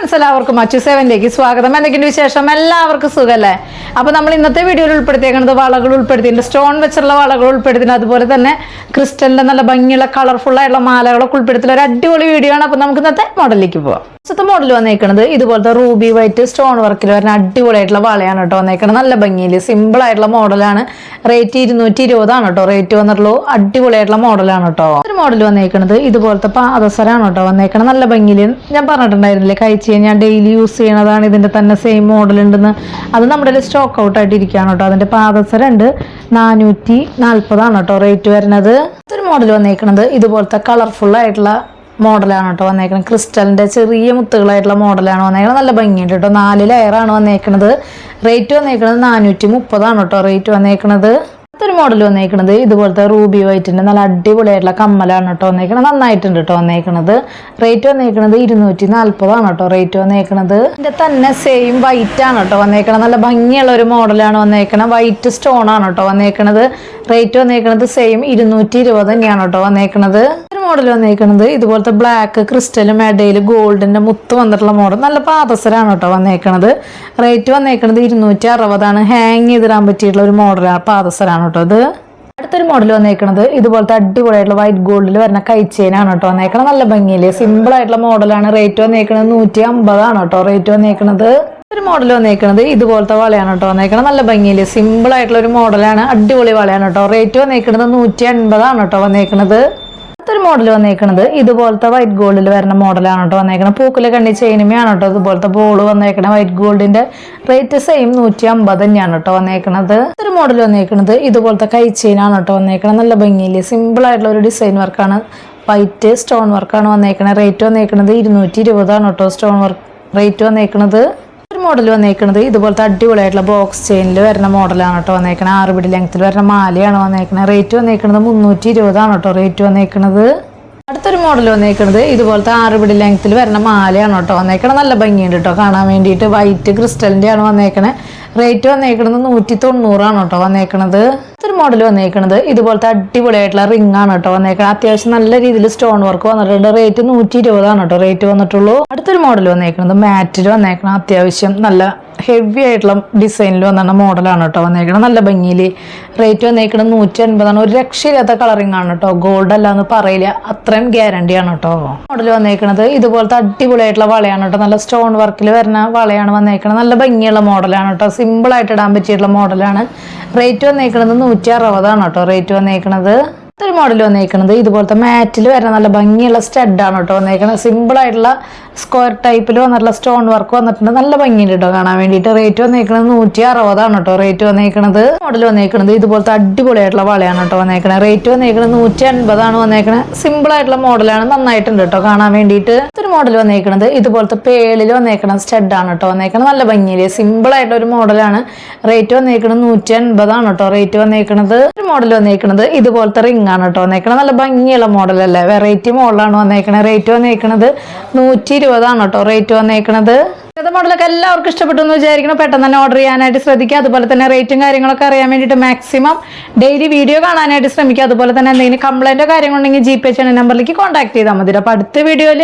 Friends എല്ലാവർക്കും അച്ചു സെവനിലേക്ക് സ്വാഗതം. എന്തൊക്കെയുണ്ട് വിശേഷം? എല്ലാവർക്കും സുഖമല്ലേ അപ്പോൾ നമ്മൾ ഇന്നത്തെ വീഡിയോയിൽ ഉൾപ്പെടുത്തിയേക്കുന്നത് വളകൾ ഉൾപ്പെടുത്തിയിട്ടുണ്ട് സ്റ്റോൺ വെച്ചുള്ള വളകൾ ഉൾപ്പെടുത്തിയിട്ടുണ്ട് അതുപോലെ തന്നെ ക്രിസ്റ്റലിന്റെ നല്ല ഭംഗിയുള്ള കളർഫുൾ ആയിട്ടുള്ള മാലകളൊക്കെ ഉൾപ്പെടുത്തിയുള്ള ഒരു അടിപൊളി വീഡിയോ ആണ്. അപ്പോൾ നമുക്ക് ഇന്നത്തെ മോഡലിലേക്ക് പോവാം. ഫസ്റ്റത്തെ മോഡൽ വന്നേക്കുന്നത് ഇതുപോലത്തെ റൂബി വൈറ്റ് സ്റ്റോൺ വർക്കിൽ വരുന്ന അടിപൊളിയായിട്ടുള്ള വളയാണ് കേട്ടോ വന്നേക്കുന്നത് നല്ല ഭംഗിയിൽ സിമ്പിൾ ആയിട്ടുള്ള മോഡലാണ് റേറ്റ് ഇരുന്നൂറ്റി ഇരുപതാണ് കേട്ടോ. റേറ്റ് വന്നിട്ടുള്ളൂ അടിപൊളിയായിട്ടുള്ള മോഡലാണ് കേട്ടോ. ഒരു മോഡൽ വന്നേക്കുന്നത് ഇതുപോലത്തെ പാദസരാണ് കേട്ടോ വന്നേക്കുന്നത് നല്ല ഭംഗിയിൽ ഞാൻ പറഞ്ഞിട്ടുണ്ടായിരുന്നില്ലേ കഴിച്ച് കഴിഞ്ഞാൽ ഡെയിലി യൂസ് ചെയ്യണതാണ് ഇതിന്റെ തന്നെ സെയിം മോഡൽ ഉണ്ടെന്ന്. അത് നമ്മുടെ സ്റ്റോക്ക് ഔട്ട് ആയിട്ട് ഇരിക്കുകയാണ് കേട്ടോ. അതിന്റെ പാദസരം ഉണ്ട് നാനൂറ്റി നാൽപ്പതാണ് കേട്ടോ റേറ്റ് വരുന്നത്. ഒരു മോഡൽ വന്നേക്കുന്നത് ഇതുപോലത്തെ കളർഫുൾ ആയിട്ടുള്ള മോഡലാണ് കേട്ടോ വന്നേക്കുന്നത് ക്രിസ്റ്റലിന്റെ ചെറിയ മുത്തുകളായിട്ടുള്ള മോഡലാണ് വന്നേക്കുന്നത് നല്ല ഭംഗിയുണ്ട് കേട്ടോ. നാല് ലെയറാണ് വന്നേക്കുന്നത് റേറ്റ് വന്നേക്കുന്നത് നാനൂറ്റി മുപ്പതാണ് കേട്ടോ റേറ്റ് വന്നേക്കുന്നത് അടുത്തൊരു മോഡൽ വന്നേക്കുന്നത് ഇതുപോലത്തെ റൂബി വൈറ്റിന്റെ നല്ല അടിപൊളിയായിട്ടുള്ള കമ്മലാണ് കേട്ടോ വന്നേക്കണത്. നന്നായിട്ടുണ്ട് കേട്ടോ വന്നേക്കണത്. റേറ്റ് വന്നേക്കണത് ഇരുന്നൂറ്റി നാല്പതാണ് കേട്ടോ റേറ്റ് വന്നേക്കണത്. ഇതിന്റെ തന്നെ സെയിം വൈറ്റ് ആണ് കേട്ടോ വന്നേക്കണത്. നല്ല ഭംഗിയുള്ള ഒരു മോഡലാണ് വന്നേക്കണത്. വൈറ്റ് സ്റ്റോൺ ആണ് കേട്ടോ വന്നേക്കണത്. റേറ്റ് വന്നേക്കണത് സെയിം ഇരുന്നൂറ്റി ഇരുപത് തന്നെയാണ് കേട്ടോ വന്നേക്കണത്. മോഡൽ വന്നേക്കുന്നത് ഇതുപോലത്തെ ബ്ലാക്ക് ക്രിസ്റ്റലും മെഡയിൽ ഗോൾഡിന്റെ മുത്ത് വന്നിട്ടുള്ള മോഡൽ നല്ല പാദസരാണ് കേട്ടോ വന്നേക്കണത്. റേറ്റ് വന്നേക്കുന്നത് ഇരുന്നൂറ്റി അറുപതാണ് ഹാങ് ചെയ്തിടാൻ പറ്റിയിട്ടുള്ള ഒരു മോഡലാണ് പാദസരാണ് കേട്ടോ ഇത്. അടുത്തൊരു മോഡൽ വന്നേക്കുന്നത് ഇതുപോലത്തെ അടിപൊളിയായിട്ടുള്ള വൈറ്റ് ഗോൾഡിൽ വരുന്ന കൈച്ചെയിനാണ് കേട്ടോ വന്നേക്കണത്. നല്ല ഭംഗിയിൽ. സിമ്പിൾ ആയിട്ടുള്ള മോഡലാണ് റേറ്റ് വന്നേക്കുന്നത് നൂറ്റി അമ്പതാണ് കേട്ടോ. റേറ്റ് വന്നേക്കുന്നത് ഒരു മോഡൽ വന്നേക്കുന്നത് ഇതുപോലത്തെ വളയാണ് കേട്ടോ വന്നേക്കണം നല്ല ഭംഗിയിൽ. സിമ്പിൾ ആയിട്ടുള്ള ഒരു മോഡലാണ് അടിപൊളി വളയാണ് കേട്ടോ. റേറ്റ് വന്നേക്കുന്നത് നൂറ്റി അൻപതാണ് കേട്ടോ വന്നേക്കണത്. അടുത്തൊരു മോഡൽ വന്നേക്കണത്. ഇതുപോലത്തെ വൈറ്റ് ഗോൾഡിൽ വരുന്ന മോഡലാണ് കേട്ടോ വന്നേക്കുന്നത് പൂക്കിലെ കണ്ണി ചെയിനുമയാണ് കേട്ടോ ഇതുപോലത്തെ ബോൾ വന്നേക്കണ വൈറ്റ് ഗോൾഡിന്റെ റേറ്റ് സെയിം നൂറ്റി അമ്പത് തന്നെയാണ് കേട്ടോ വന്നേക്കണത്. ഒരു മോഡൽ വന്നേക്കണത്. ഇതുപോലത്തെ കൈ ചെയിനാണ് കേട്ടോ വന്നേക്കണത്. നല്ല ഭംഗിയിൽ സിമ്പിൾ ആയിട്ടുള്ള ഒരു ഡിസൈൻ വർക്കാണ് വൈറ്റ് സ്റ്റോൺ വർക്കാണ് വന്നേക്കണത്. റേറ്റ് വന്നേക്കണത് ഇരുന്നൂറ്റി ഇരുപതാണ് കേട്ടോ സ്റ്റോൺ വർക്ക് റേറ്റ് വന്നേക്കണത്. ഒരു മോഡൽ വന്നേക്കുന്നത് ഇതുപോലത്തെ അടിപൊളിയായിട്ടുള്ള ബോക്സ് ചെയിനിൽ വരുന്ന മോഡലാണ് കേട്ടോ വന്നേക്കണത്. ആറ് പിടി ലെങ്ത്തിൽ വരുന്ന മാലയാണ് വന്നേക്കുന്നത് റേറ്റ് വന്നേക്കുന്നത് മുന്നൂറ്റി ഇരുപതാണ് കേട്ടോ റേറ്റ് വന്നേക്കുന്നത് അടുത്തൊരു മോഡൽ വന്നേക്കുന്നത് ഇതുപോലത്തെ ആറ് പിടി ലെങ്ത്തിൽ വരുന്ന മാലയാണ് കേട്ടോ വന്നേക്കണത്. നല്ല ഭംഗിയുണ്ട് കേട്ടോ കാണാൻ വേണ്ടിയിട്ട്. വൈറ്റ് ക്രിസ്റ്റലിന്റെ ആണ് വന്നേക്കണത്. റേറ്റ് വന്നേക്കുന്നത് നൂറ്റി തൊണ്ണൂറാണ് കേട്ടോ വന്നേക്കണത്. അടുത്തൊരു മോഡൽ വന്നേക്കണത്. ഇതുപോലത്തെ അടിപൊളിയായിട്ടുള്ള റിംഗ് ആണ് കേട്ടോ വന്നേക്കുന്നത് അത്യാവശ്യം നല്ല രീതിയിൽ സ്റ്റോൺ വർക്ക് വന്നിട്ടുണ്ട്. റേറ്റ് നൂറ്റി ഇരുപതാണ് കേട്ടോ റേറ്റ് വന്നിട്ടുള്ളൂ. അടുത്തൊരു മോഡൽ വന്നേക്കുന്നത് മാറ്റിൽ വന്നേക്കണം അത്യാവശ്യം നല്ല ഹെവി ആയിട്ടുള്ള ഡിസൈനിൽ വന്ന മോഡലാണ് കേട്ടോ വന്നേക്കണം നല്ല ഭംഗിയിൽ റേറ്റ് വന്നേക്കുന്നത് നൂറ്റി അൻപതാണ് ഒരു രക്ഷയില്ലാത്ത കളറിംഗ് ആണ് കേട്ടോ ഗോൾഡ് അല്ല എന്ന് പറയില്ല. അത്രയും ഗ്യാരണ്ടി ആണ് കേട്ടോ മോഡൽ വന്നേക്കുന്നത് ഇതുപോലത്തെ അടിപൊളിയായിട്ടുള്ള വളയാണ് കേട്ടോ നല്ല സ്റ്റോൺ വർക്കിൽ വരുന്ന വളയാണ് വന്നേക്കുന്നത് നല്ല ഭംഗിയുള്ള മോഡലാണ് കേട്ടോ സിമ്പിൾ ആയിട്ട് ഇടാൻ പറ്റിയിട്ടുള്ള മോഡലാണ് റേറ്റ് വന്നേക്കണത് നൂറ്റി അറുപതാണ് കേട്ടോ റേറ്റ് വന്നേക്കണത്. ഒരു മോഡൽ വന്നേക്കണത്. ഇതുപോലത്തെ മാറ്റിൽ വരുന്ന നല്ല ഭംഗിയുള്ള സ്റ്റഡാണ് കേട്ടോ സിമ്പിൾ ആയിട്ടുള്ള സ്ക്വയർ ടൈപ്പിൽ വന്നിട്ടുള്ള സ്റ്റോൺ വർക്ക് വന്നിട്ടുണ്ട്. നല്ല ഭംഗിയുണ്ട് കേട്ടോ കാണാൻ വേണ്ടിയിട്ട്. റേറ്റ് വന്നേക്കണത് നൂറ്റി അറുപതാണ് കേട്ടോ. റേറ്റ് വന്നേക്കണത്. മോഡൽ വന്നേക്കണത് ഇതുപോലത്തെ അടിപൊളിയായിട്ടുള്ള വളയാണ് കേട്ടോ വന്നേക്കണത്. റേറ്റ് വന്നേക്കണത് നൂറ്റി അൻപതാണ് സിമ്പിൾ ആയിട്ടുള്ള മോഡലാണ് നന്നായിട്ടുണ്ട് കേട്ടോ കാണാൻ വേണ്ടിയിട്ട്. ഇത്തൊരു മോഡൽ വന്നേക്കണത് ഇതുപോലത്തെ പേളിൽ വന്നേക്കണ സ്റ്റഡാണ് കേട്ടോ വന്നേക്കണത്. നല്ല ഭംഗിയിൽ സിമ്പിൾ ആയിട്ടുള്ള ഒരു മോഡലാണ് റേറ്റ് വന്നേക്കണത് നൂറ്റി അൻപതാണ് കേട്ടോ. റേറ്റ് വന്നേക്കണത്. ഒരു മോഡൽ വന്നേക്കണത് ഇതുപോലത്തെ റിംഗ് ആണ് കേട്ടോ വന്നേക്കണത്. നല്ല ഭംഗിയുള്ള മോഡലല്ലേ? വെറൈറ്റി മോഡലാണ് വന്നേക്കണത്. റേറ്റ് വന്നേക്കണത് നൂറ്റി ഇരുപതാണ് കേട്ടോ. റേറ്റ് വന്നേക്കണത്. ഇങ്ങനത്തെ മോഡലൊക്കെ എല്ലാവർക്കും ഇഷ്ടപ്പെട്ടു എന്ന് വിചാരിക്കണം പെട്ടെന്ന് തന്നെ ഓർഡർ ചെയ്യാനായിട്ട് ശ്രദ്ധിക്കുക. അതുപോലെ തന്നെ റേറ്റും കാര്യങ്ങളൊക്കെ അറിയാൻ വേണ്ടിയിട്ട് മാക്സിമം ഡെയിലി വീഡിയോ കാണാനായിട്ട് ശ്രമിക്കുക. അതുപോലെ തന്നെ എന്തെങ്കിലും കംപ്ലൈന്റോ കാര്യങ്ങളുണ്ടെങ്കിൽ ജി പേ ചെയ്യുന്ന നമ്പറിലേക്ക് കോൺടാക്ട് ചെയ്താൽ മതി. അപ്പോൾ അടുത്ത വീഡിയോയിൽ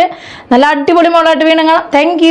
നല്ല അടിപൊളി മോഡലായിട്ട് വീണുങ്ങൾ താങ്ക്